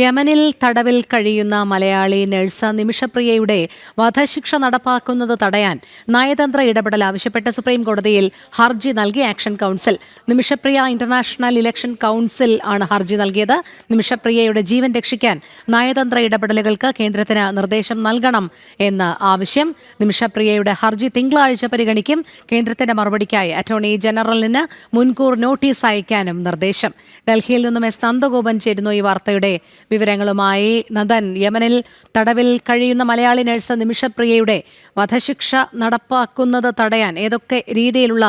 യമനിൽ തടവിൽ കഴിയുന്ന മലയാളി നഴ്സ് നിമിഷപ്രിയയുടെ വധശിക്ഷ നടപ്പാക്കുന്നത് തടയാൻ നയതന്ത്ര ഇടപെടൽ ആവശ്യപ്പെട്ട് സുപ്രീം കോടതിയിൽ ഹർജി നൽകി action council. Nimishapriya international election council ആണ് ഹർജി നൽകിയത്. നിമിഷപ്രിയയുടെ ജീവൻ രക്ഷിക്കാൻ നയതന്ത്ര ഇടപെടലുകൾക്ക് കേന്ദ്രത്തിന് നിർദ്ദേശം നൽകണം എന്ന ആവശ്യം. നിമിഷപ്രിയയുടെ ഹർജി തിങ്കളാഴ്ച പരിഗണിക്കും. കേന്ദ്രത്തിന്റെ മറുപടിക്കായി അറ്റോർണി ജനറലിന് മുൻകൂർ നോട്ടീസ് അയക്കാനും നിർദ്ദേശം. ഡൽഹിയിൽ നിന്നും എസ്. നന്ദഗോപൻ ചേരുന്നു ഈ വാർത്തയുടെ വിവരങ്ങളുമായി നദൻ. യമനിൽ തടവിൽ കഴിയുന്ന മലയാളി നഴ്സ് നിമിഷപ്രിയയുടെ വധശിക്ഷ നടപ്പാക്കുന്നത് തടയാൻ ഏതൊക്കെ രീതിയിലുള്ള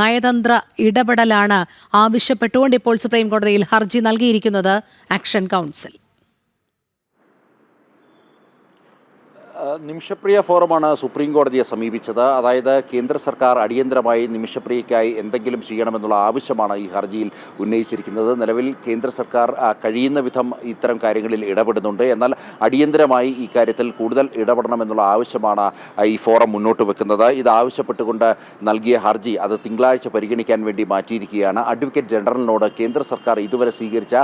നയതന്ത്ര ഇടപെടലാണ് ആവശ്യപ്പെട്ടുകൊണ്ട് ഇപ്പോൾ സുപ്രീം കോടതിയിൽ ഹർജി നൽകിയിരിക്കുന്നത് ആക്ഷൻ കൗൺസിൽ. നിമിഷപ്രിയ ഫോറമാണ് സുപ്രീം കോടതിയെ സമീപിച്ചത്. അതായത് കേന്ദ്ര സർക്കാർ അടിയന്തരമായി നിമിഷപ്രിയയ്ക്കായി എന്തെങ്കിലും ചെയ്യണമെന്നുള്ള ആവശ്യമാണ് ഈ ഹർജിയിൽ ഉന്നയിച്ചിരിക്കുന്നത്. നിലവിൽ കേന്ദ്ര സർക്കാർ കഴിയുന്ന വിധം ഇത്തരം കാര്യങ്ങളിൽ ഇടപെടുന്നുണ്ട്. എന്നാൽ അടിയന്തരമായി ഈ കാര്യത്തിൽ കൂടുതൽ ഇടപെടണമെന്നുള്ള ആവശ്യമാണ് ഈ ഫോറം മുന്നോട്ട് വെക്കുന്നത്. ഇത് ആവശ്യപ്പെട്ടുകൊണ്ട് നൽകിയ ഹർജി അത് തിങ്കളാഴ്ച പരിഗണിക്കാൻ വേണ്ടി മാറ്റിയിരിക്കുകയാണ്. അഡ്വക്കേറ്റ് ജനറലിനോട് കേന്ദ്ര സർക്കാർ ഇതുവരെ സ്വീകരിച്ച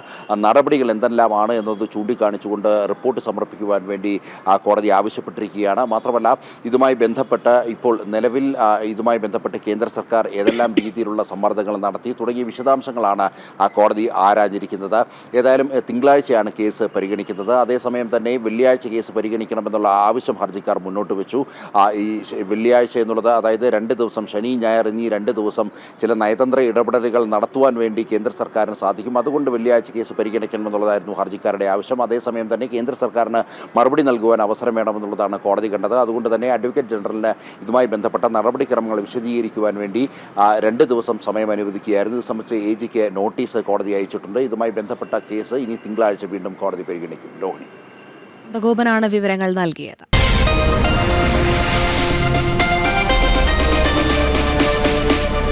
നടപടികൾ എന്തെല്ലാമാണ് എന്നത് ചൂണ്ടിക്കാണിച്ചുകൊണ്ട് റിപ്പോർട്ട് സമർപ്പിക്കുവാൻ വേണ്ടി കോടതി കോടതി ആവശ്യപ്പെട്ടിരിക്കുകയാണ് മാത്രമല്ല ഇതുമായി ബന്ധപ്പെട്ട് ഇപ്പോൾ നിലവിൽ ഇതുമായി ബന്ധപ്പെട്ട് കേന്ദ്ര സർക്കാർ ഏതെല്ലാം രീതിയിലുള്ള സമ്മർദ്ദങ്ങൾ നടത്തി തുടങ്ങിയ വിശദാംശങ്ങളാണ് ആ കോടതി ആരാഞ്ഞിരിക്കുന്നത്. ഏതായാലും തിങ്കളാഴ്ചയാണ് കേസ് പരിഗണിക്കുന്നത്. അതേസമയം തന്നെ വെള്ളിയാഴ്ച കേസ് പരിഗണിക്കണമെന്നുള്ള ആവശ്യം ഹർജിക്കാർ മുന്നോട്ട് വെച്ചു. ഈ വെള്ളിയാഴ്ച എന്നുള്ളത് അതായത് രണ്ട് ദിവസം ശനി ഞായർ എന്നീ രണ്ട് ദിവസം ചില നയതന്ത്ര ഇടപെടലുകൾ നടത്തുവാൻ വേണ്ടി കേന്ദ്ര സർക്കാരിന് സാധിക്കും. അതുകൊണ്ട് വെള്ളിയാഴ്ച കേസ് പരിഗണിക്കണമെന്നുള്ളതായിരുന്നു ഹർജിക്കാരുടെ ആവശ്യം. അതേസമയം തന്നെ കേന്ദ്ര സർക്കാരിന് മറുപടി നൽകുവാൻ അവസരം വേണമെന്നുള്ളതാണ് കോടതി കണ്ടത്. അതുകൊണ്ട് തന്നെ അഡ്വക്കേറ്റ് ജനറലിന് ഇതുമായി ബന്ധപ്പെട്ട നടപടിക്രമങ്ങൾ വിശദീകരിക്കുവാൻ വേണ്ടി രണ്ട് ദിവസം സമയം അനുവദിക്കുകയായിരുന്നു. ഇത് സംബന്ധിച്ച് എ ജിക്ക് നോട്ടീസ് കോടതി അയച്ചിട്ടുണ്ട്. ഇതുമായി ബന്ധപ്പെട്ട കേസ് ഇനി തിങ്കളാഴ്ച വീണ്ടും കോടതി പരിഗണിക്കും. രോഹിണി. ഗോപനാണ് വിവരങ്ങൾ നൽകിയത്.